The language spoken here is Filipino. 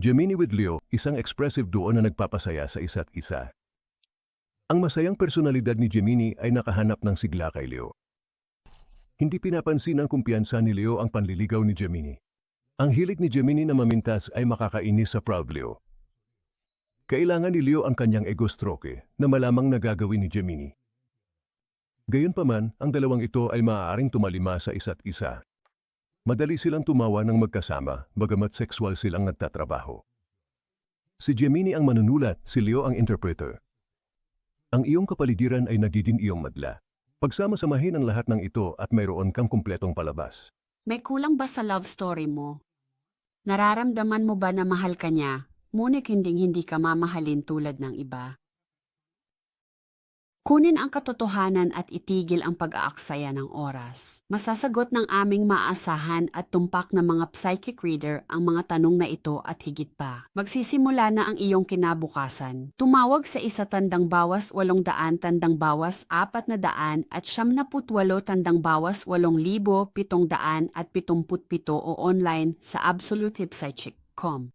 Gemini with Leo, isang expressive duo na nagpapasaya sa isa't isa. Ang masayang personalidad ni Gemini ay nakahanap ng sigla kay Leo. Hindi pinapansin ng kumpiyansa ni Leo ang panliligaw ni Gemini. Ang hilig ni Gemini na mamintas ay makakainis sa proud Leo. Kailangan ni Leo ang kanyang ego stroke na malamang nagagawin ni Gemini. Gayunpaman, ang dalawang ito ay maaaring tumalima sa isa't isa. Madali silang tumawa ng magkasama, bagamat sexual silang nagtatrabaho. Si Gemini ang manunulat, si Leo ang interpreter. Ang iyong kapaligiran ay nagiging iyong madla. Pagsama-samahin ang lahat ng ito at mayroon kang kumpletong palabas. May kulang ba sa love story mo? Nararamdaman mo ba na mahal ka niya, ngunit hinding-hindi ka mamahalin tulad ng iba? Kunin ang katotohanan at itigil ang pag-aaksaya ng oras. Masasagot ng aming maaasahan at tumpak na mga psychic reader ang mga tanong na ito at higit pa. Magsisimula na ang iyong kinabukasan. Tumawag sa isa tandang bawas walong daan tandang bawas apat na daan at siyam na putwalo tandang bawas walong libo pitong daan at pitumput pito o online sa absolutepsychic.com.